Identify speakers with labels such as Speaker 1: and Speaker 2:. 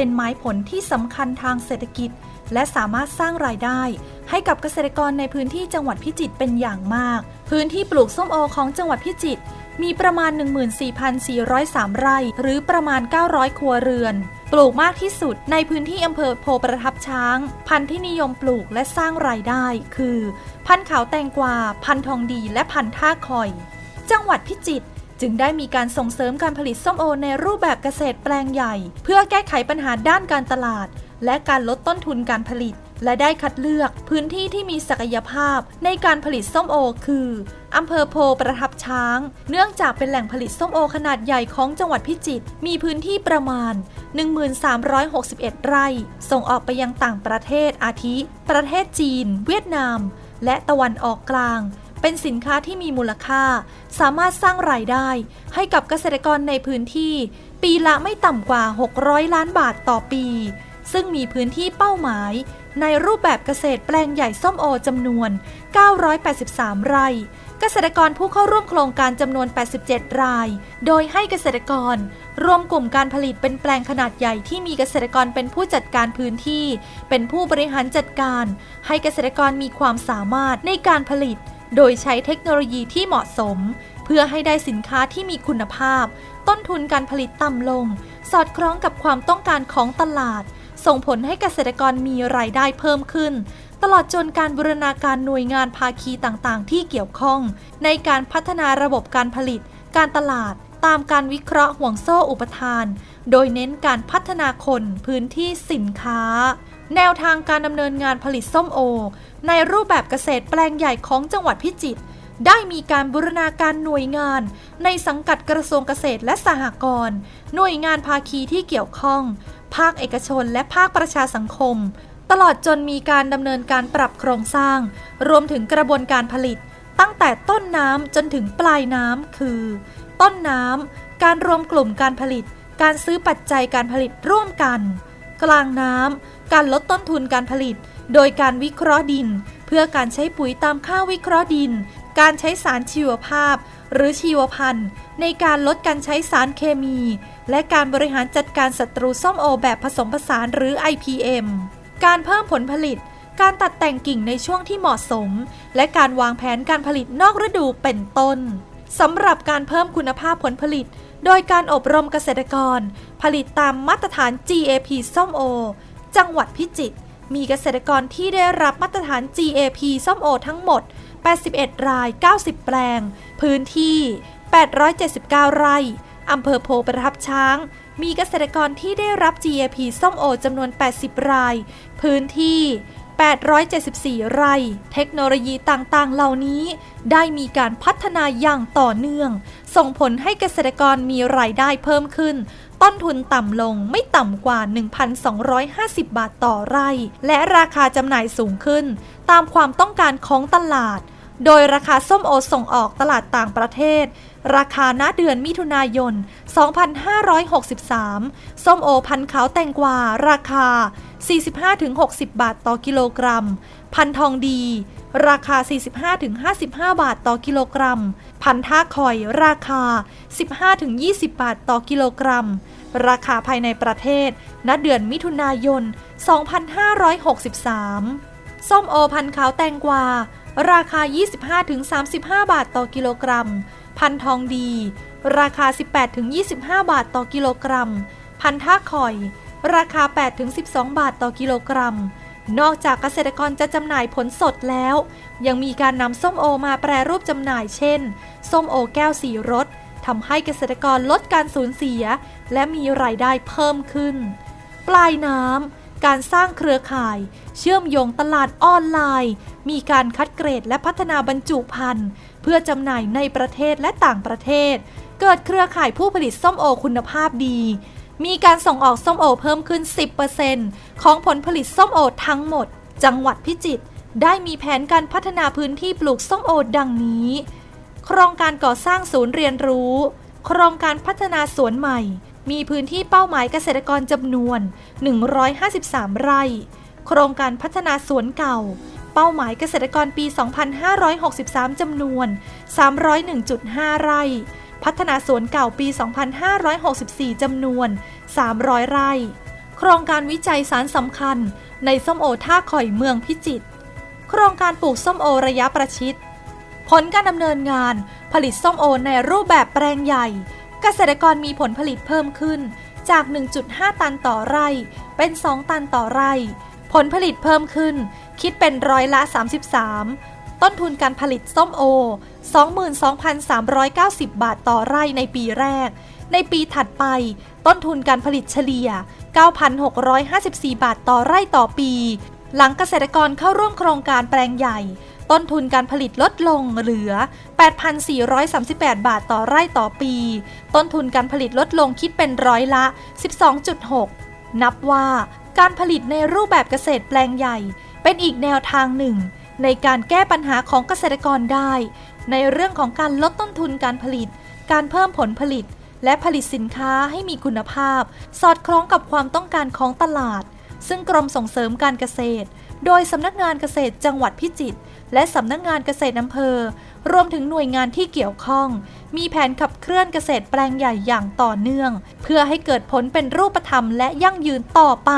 Speaker 1: เป็นไม้ผลที่สำคัญทางเศรษฐกิจ และสามารถสร้างรายได้ ให้กับเกษตรกรในพื้นที่จังหวัดพิจิตรเป็นอย่างมาก พื้นที่ปลูกส้มโอของจังหวัดพิจิตรมีประมาณ 14,403 ไร่ หรือประมาณ 900 ครัวเรือน ปลูกมากที่สุดในพื้นที่อำเภอโพประทับช้าง พันธุ์ที่นิยมปลูกและสร้างรายได้ คือ พันธุ์ขาวแตงกวา พันธุ์ทองดี และพันธุ์ท่าคอย จังหวัดพิจิตร จึงได้มีการส่งเสริมการผลิตส้มโอในรูปแบบเกษตรแปลงใหญ่ เพื่อแก้ไขปัญหาด้านการตลาด และการลดต้นทุนการผลิต และได้คัดเลือกพื้นที่ที่มีศักยภาพในการผลิตส้มโอ คืออำเภอโพประทับช้าง เนื่องจากเป็นแหล่งผลิตส้มโอขนาดใหญ่ของจังหวัดพิจิตร มีพื้นที่ประมาณ 1361 ไร่ ส่งออกไปยังต่างประเทศอาทิ ประเทศจีน เวียดนาม และตะวันออกกลาง เป็นสินค้าที่มีมูลค่า สามารถสร้างรายได้ ให้กับเกษตรกรในพื้นที่ ปีละไม่ต่ำกว่า 600 ล้านบาทต่อปี ซึ่งมีพื้นที่เป้าหมาย ในรูปแบบเกษตรแปลงใหญ่ส้มโอจำนวน 983 ไร่ เกษตรกรผู้เข้าร่วมโครงการจำนวน 87 ราย โดยให้เกษตรกรรวมกลุ่มการผลิตเป็นแปลงขนาดใหญ่ที่มีเกษตรกรเป็นผู้จัดการพื้นที่ เป็นผู้บริหารจัดการ ให้เกษตรกรมีความสามารถในการผลิต โดยใช้เทคโนโลยีที่เหมาะสม เพื่อให้ได้สินค้าที่มีคุณภาพ ต้นทุนการผลิตต่ำลง สอดคล้องกับความต้องการของตลาด ส่งผลให้เกษตรกรมีรายได้เพิ่มขึ้น ตลอดจนการบูรณาการหน่วยงานภาคีต่างๆ ที่เกี่ยวข้อง ในการพัฒนาระบบการผลิต การตลาดตามการวิเคราะห์ห่วงโซ่อุปทาน โดยเน้นการพัฒนาคนพื้นที่สินค้า แนวทางการดำเนินงานผลิตส้มโอ ในรูปแบบเกษตรแปลงใหญ่ของจังหวัดพิจิตรได้มีการบูรณาการหน่วยงาน ในสังกัดกระทรวงเกษตรและสหกรณ์หน่วยงานภาคีที่เกี่ยวข้อง ภาคเอกชนและภาคประชาสังคม ตลอดจนมีการดำเนินการปรับโครงสร้าง รวมถึงกระบวนการผลิต ตั้งแต่ต้นน้ำจนถึงปลายน้ำคือ ต้นน้ำการรวมกลุ่มการผลิต การซื้อปัจจัยการผลิตร่วมกัน กลางน้ำ การลดต้นทุนการผลิต โดยการวิเคราะห์ดิน เพื่อการใช้ปุ๋ยตามค่าวิเคราะห์ดิน การใช้สารชีวภาพ หรือชีวพันธุ์ ในการลดการใช้สารเคมี และการบริหารจัดการศัตรูส้มโอแบบผสมผสานหรือ IPM การเพิ่มผลผลิตการตัดแต่งกิ่งในช่วงที่เหมาะสม และการวางแผนการผลิตนอกฤดูเป็นต้นสำหรับการเพิ่มคุณภาพผลผลิต โดยการอบรมเกษตรกร ผลิตตามมาตรฐาน GAP ส้มโอ จังหวัดพิจิตรมีเกษตรกรที่ได้รับมาตรฐาน GAP ส้มโอทั้งหมด 81 ราย 90 แปลง พื้นที่ 879 ไร่ อำเภอโพประทับช้าง มีเกษตรกรที่ได้รับ GAP ส้มโอจำนวน 80 ราย พื้นที่ 874 ไร่ เทคโนโลยีต่างๆ เหล่านี้ ได้มีการพัฒนาอย่างต่อเนื่อง ส่งผลให้เกษตรกรมีรายได้เพิ่มขึ้น ต้นทุนต่ำลงไม่ต่ำกว่า 1,250 บาทต่อไร่ และราคาจำหน่ายสูงขึ้น ตามความต้องการของตลาด โดยราคาส้มโอส่งออกตลาดต่างประเทศ ราคาณเดือนมิถุนายน 2563 ส้มโอพันขาวแตงกวาราคา 45-60 บาทต่อกิโลกรัม พันธุ์ทองดี ราคา 45-55 บาทต่อกิโลกรัม พันธุ์ท่าคอย ราคา 15-20 บาทต่อกิโลกรัม ราคาภายในประเทศ ณเดือนมิถุนายน 2563 ส้มโอพันขาวแตงกวา ราคา 25-35 บาทต่อกิโลกรัม พันธุ์ทองดี ราคา 18-25 บาทต่อกิโลกรัม พันธุ์ท่าคอย ราคา 8-12 บาทต่อกิโลกรัม นอกจากเกษตรกรจะจำหน่ายผลสดแล้ว ยังมีการนำส้มโอมาแปรรูปจำหน่ายเช่น ส้มโอแก้วสีรสทำให้เกษตรกรลดการสูญเสีย และมีรายได้เพิ่มขึ้น ปลายน้ำ การสร้างเครือข่าย เชื่อมโยงตลาดออนไลน์ มีการคัดเกรดและพัฒนาบรรจุภัณฑ์ เพื่อจำหน่ายในประเทศและต่างประเทศ เกิดเครือข่ายผู้ผลิตส้มโอคุณภาพดี มีการส่งออกส้มโอเพิ่มขึ้น 10%ของผลผลิตส้มโอทั้งหมด จังหวัดพิจิตรได้มีแผนการพัฒนาพื้นที่ปลูกส้มโอดังนี้ โครงการก่อสร้างศูนย์เรียนรู้ โครงการพัฒนาสวนใหม่ มีพื้นที่เป้าหมายเกษตรกรจำนวน 153 ไร่ โครงการพัฒนาสวนเก่า เป้าหมายเกษตรกรปี 2563 จำนวน 301.5 ไร่ พัฒนาสวนเก่าปี 2564 จำนวน 300 ไร่ โครงการวิจัยสารสำคัญ ในส้มโอท่าข่อยเมืองพิจิตร โครงการปลูกส้มโอระยะประชิด ผลการดำเนินงานผลิตส้มโอในรูปแบบแปลงใหญ่ เกษตรกรมีผลผลิตเพิ่มขึ้นจาก 1.5 ตันต่อไร่ เป็น 2 ตันต่อไร่ ผลผลิตเพิ่มขึ้น คิดเป็นร้อยละ 33 ต้นทุนการผลิตส้มโอ 22,390 บาทต่อไร่ในปีแรก ในปีถัดไป ต้นทุนการผลิตเฉลี่ย 9,654 บาทต่อไร่ต่อปี หลังเกษตรกรเข้าร่วมโครงการแปลงใหญ่ ต้นทุนการผลิตลดลงเหลือ 8,438 บาทต่อไร่ต่อปี ต้นทุนการผลิตลดลงคิดเป็นร้อยละ 12.6 นับว่าการผลิตในรูปแบบเกษตรแปลงใหญ่ เป็นอีกแนวทางหนึ่ง ในการแก้ปัญหาของเกษตรกรได้ ในเรื่องของการลดต้นทุนการผลิต การเพิ่มผลผลิต และผลิตสินค้าให้มีคุณภาพ สอดคล้องกับความต้องการของตลาด ซึ่งกรมส่งเสริมการเกษตร โดยสำนักงานเกษตรจังหวัดพิจิตรและสำนักงานเกษตรอำเภอ รวมถึงหน่วยงานที่เกี่ยวข้อง มีแผนขับเคลื่อนเกษตรแปลงใหญ่อย่างต่อเนื่อง เพื่อให้เกิดผลเป็นรูปธรรมและยั่งยืนต่อไป